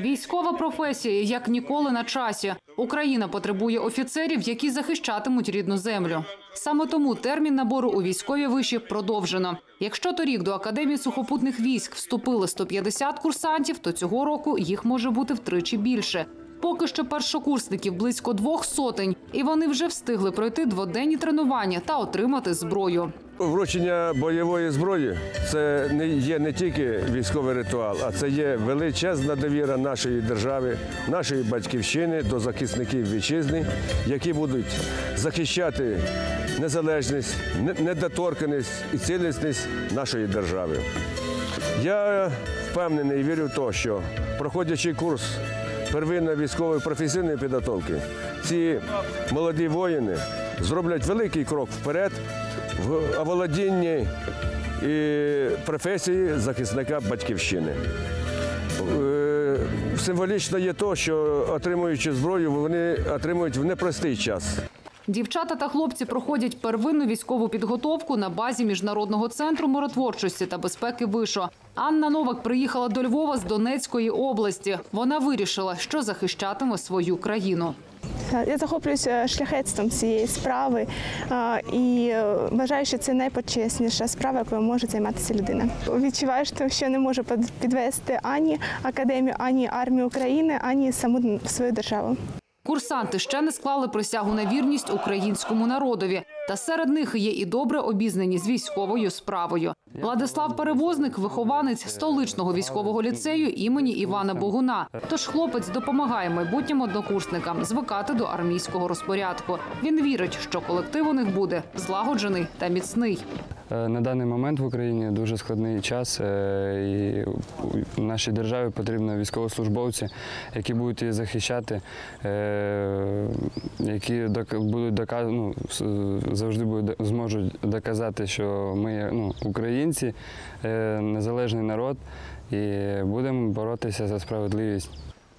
Військова професія як ніколи на часі. Україна потребує офіцерів, які захищатимуть рідну землю. Саме тому термін набору у військові виші продовжено. Якщо торік до академії сухопутних військ вступили 150 курсантів, то цього року їх може бути втричі більше. Поки що першокурсників близько двох сотень, і вони вже встигли пройти дводенні тренування та отримати зброю. Вручення бойової зброї це не є не тільки військовий ритуал, а це є величезна довіра нашої держави, нашої батьківщини до захисників вітчизни, які будуть захищати незалежність, не- недоторканість і цілісність нашої держави. Я впевнений і вірю в те, що проходячи курс первинної військової професійної підготовки, ці молоді воїни зроблять великий крок вперед в оволодінні професії захисника батьківщини. Е, Символічно є те, що отримуючи зброю, вони отримують в непростий час. Дівчата та хлопці проходять первинну військову підготовку на базі міжнародного центру миротворчості та безпеки Вишо. Анна Новак приїхала до Львова з Донецької області. Вона вирішила, що захищатиме свою країну. Я захоплююся шляхетством цієї справи і е, вважаю, що це найпочесніша справа, якою може займатися людина. Відчуваю, що- що не можу підвести ані академію, ані армію України, ані саму свою державу. Курсанти ще не склали присягу на вірність українському народові. Та серед них є і добре обізнані з військовою справою. Владислав Перевозник, вихованець столичного військового ліцею імені Івана Богуна. Тож хлопець допомагає майбутнім однокурсникам звикати до армійського розпорядку. Він вірить, що колектив у них буде злагоджений та міцний. Е, На даний момент в Україні дуже складний час, е, і нашій державі потрібні військовослужбовці, які будуть її захищати, е, які будуть дока- ну, завжди будуть зможуть доказати, що ми ну, українці, незалежний народ, і будемо боротися за справедливість.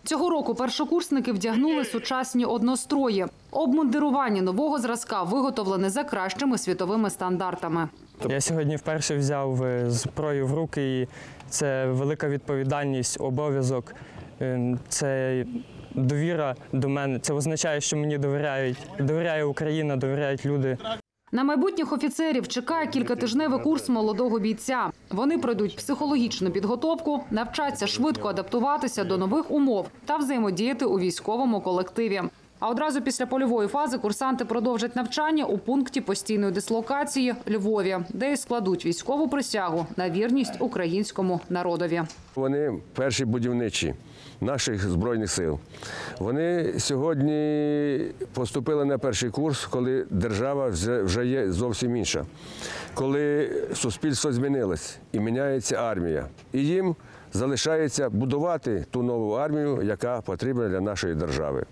Цього року першокурсники вдягнули сучасні однострої. Обмундирування нового зразка виготовлене за кращими світовими стандартами. Я сьогодні вперше взяв е, зброю в руки, і це велика відповідальність, обов'язок. Е, Це довіра до мене. Це означає, що мені довіряють. Довіряє Україна, довіряють люди. На майбутніх офіцерів чекає кількатижневий курс молодого бійця. Вони пройдуть психологічну підготовку, навчаться швидко адаптуватися до нових умов та взаємодіяти у військовому колективі. А одразу після польової фази курсанти продовжать навчання у пункті постійної дислокації Львові, де й складуть військову присягу на вірність українському народові. Вони перші будівничі наших збройних сил. Вони сьогодні поступили на перший курс, коли держава вже, вже є зовсім інша, коли суспільство змінилось і міняється армія. І їм залишається будувати ту нову армію, яка потрібна для нашої держави.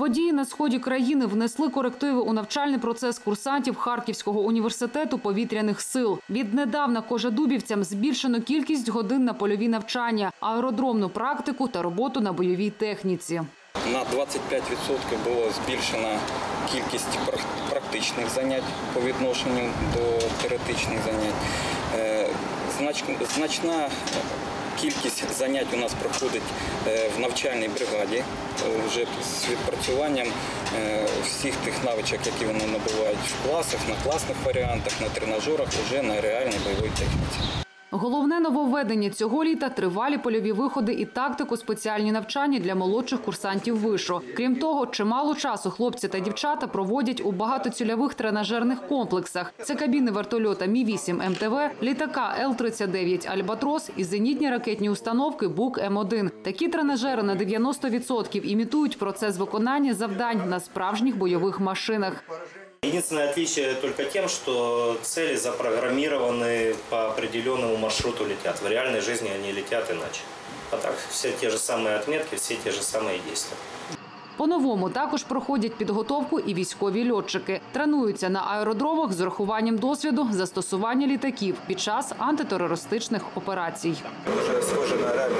Події на сході країни внесли корективи у навчальний процес курсантів Харківського університету повітряних сил. Віднедавна кожедубівцям збільшено кількість годин на польові навчання, аеродромну практику та роботу на бойовій техніці. На 25% було збільшена кількість прак- практичних занять по відношенню до теоретичних занять. Е, Значна кількість занять у нас проходить е, в навчальній бригаді е, вже з відпрацюванням е, всіх тих навичок, які вони набувають в класах, на класних варіантах, на тренажерах, вже на реальній бойовій техніці. Головне нововведення цього літа тривалі польові виходи і тактику спеціальні навчання для молодших курсантів вишу. Крім того, чимало часу хлопці та дівчата проводять у багатоцільових тренажерних комплексах. Це кабіни вертольота Мі 8 МТВ, літака Л-39 Альбатрос і зенітні ракетні установки Бук М1. Такі тренажери на 90% імітують процес виконання завдань на справжніх бойових машинах. Единственное отличие только тем, что цели запрограммированы по определенному маршруту летят. В реальной жизни они летят иначе. А так все те же самые отметки, все те же самые действия. По-новому також проходять підготовку і військові льотчики. Тренуються на аеродромах з урахуванням досвіду застосування літаків під час антитерористичних операцій. дуже схоже на реальний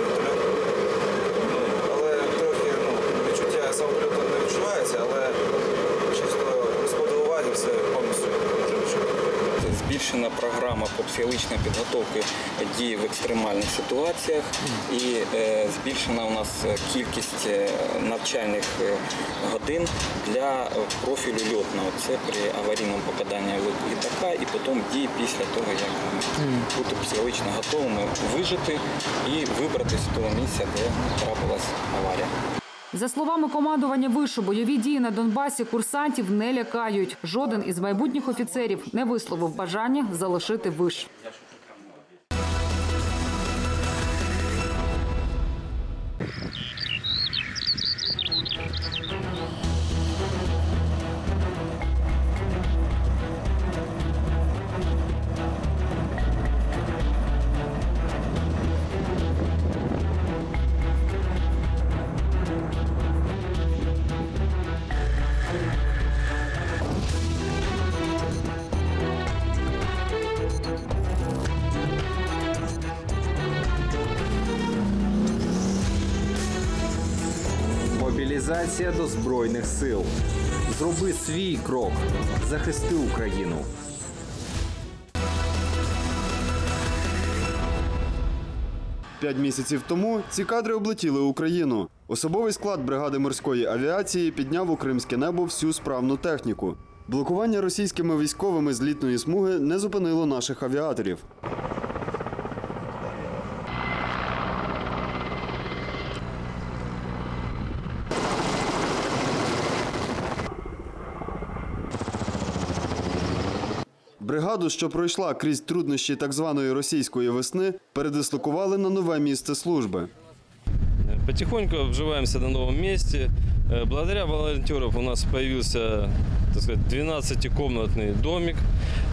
збільшена програма по психологічній підготовці дії в екстремальних ситуаціях і е, збільшена у нас кількість е, навчальних е, годин для профілю льотного. Це при аварійному попаданні літака і потім дії після того, як бути психологічно готовими вижити і вибратися з того місця, де трапилась аварія. За словами командування вишу, бойові дії на Донбасі курсантів не лякають. Жоден із майбутніх офіцерів не висловив бажання залишити виш. Мобілізація до Збройних сил. Зроби свій крок. Захисти Україну. П'ять місяців тому ці кадри облетіли Україну. Особовий склад бригади морської авіації підняв у кримське небо всю справну техніку. Блокування російськими військовими злітної смуги не зупинило наших авіаторів. Бригаду, що пройшла крізь труднощі так званої російської весни, передислокували на нове місце служби. Потихоньку обживаемся на новом месте. Э, Благодаря волонтерам у нас появился так сказать, 12-комнатный домик.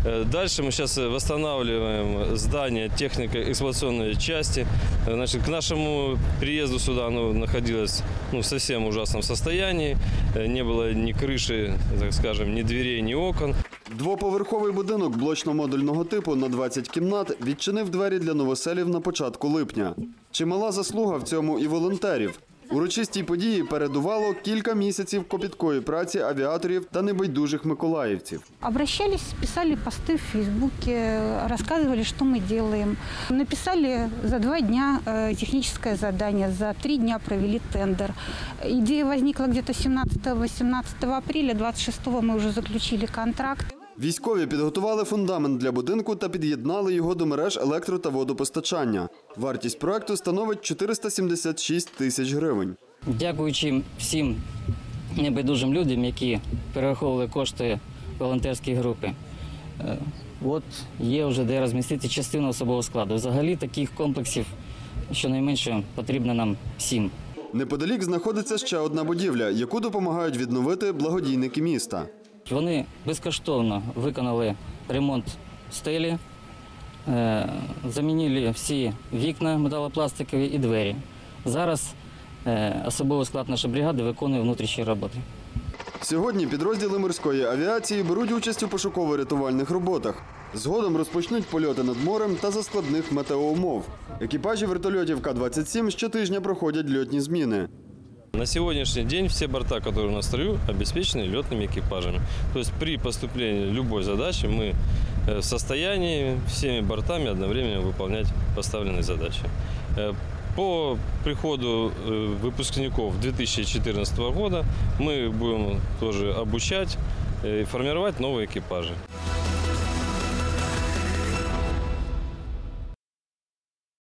Э, Дальше мы сейчас восстанавливаем здание технико-эксплуатационной части. Э, Значит, к нашему приезду сюда оно находилось ну, в совсем ужасном состоянии. Э, Не было ни крыши, так скажем, ни дверей, ни окон. Двоповерховий будинок блочно-модульного типу на 20 кімнат відчинив двері для новоселів на початку липня. Чимала заслуга в цьому і волонтерів. Урочистій події передувало кілька місяців копіткої праці авіаторів та небайдужих миколаївців. Обращались, писали посты в Фейсбуке, рассказывали, что мы делаем. Написали за два дня э, техническое задание, за три дня провели тендер. Идея возникла где-то 17-18 апреля, 26 мы уже заключили контракт. Військові підготували фундамент для будинку та під'єднали його до мереж електро та водопостачання. Вартість проекту становить 476 тисяч гривень. Дякуючи всім небайдужим людям, які перераховували кошти волонтерської групи. Е, От є вже де розмістити частину особового складу. Взагалі таких комплексів щонайменше потрібно нам всім. Неподалік знаходиться ще одна будівля, яку допомагають відновити благодійники міста. Вони безкоштовно виконали ремонт стелі, е, замінили всі вікна металопластикові і двері. Зараз е, особовий склад нашої бригади виконує внутрішні роботи. Сьогодні підрозділи морської авіації беруть участь у пошуково-рятувальних роботах. Згодом розпочнуть польоти над морем та за складних метеоумов. Екіпажі вертольотів К-27 щотижня проходять льотні зміни. На сегодняшний день все борта, которые на строю, обеспечены летными экипажами. То есть при поступлении любой задачи мы э, в состоянии всеми бортами одновременно выполнять поставленные задачи. Э, По приходу э, выпускников 2014 года мы будем тоже обучать и формировать новые экипажи.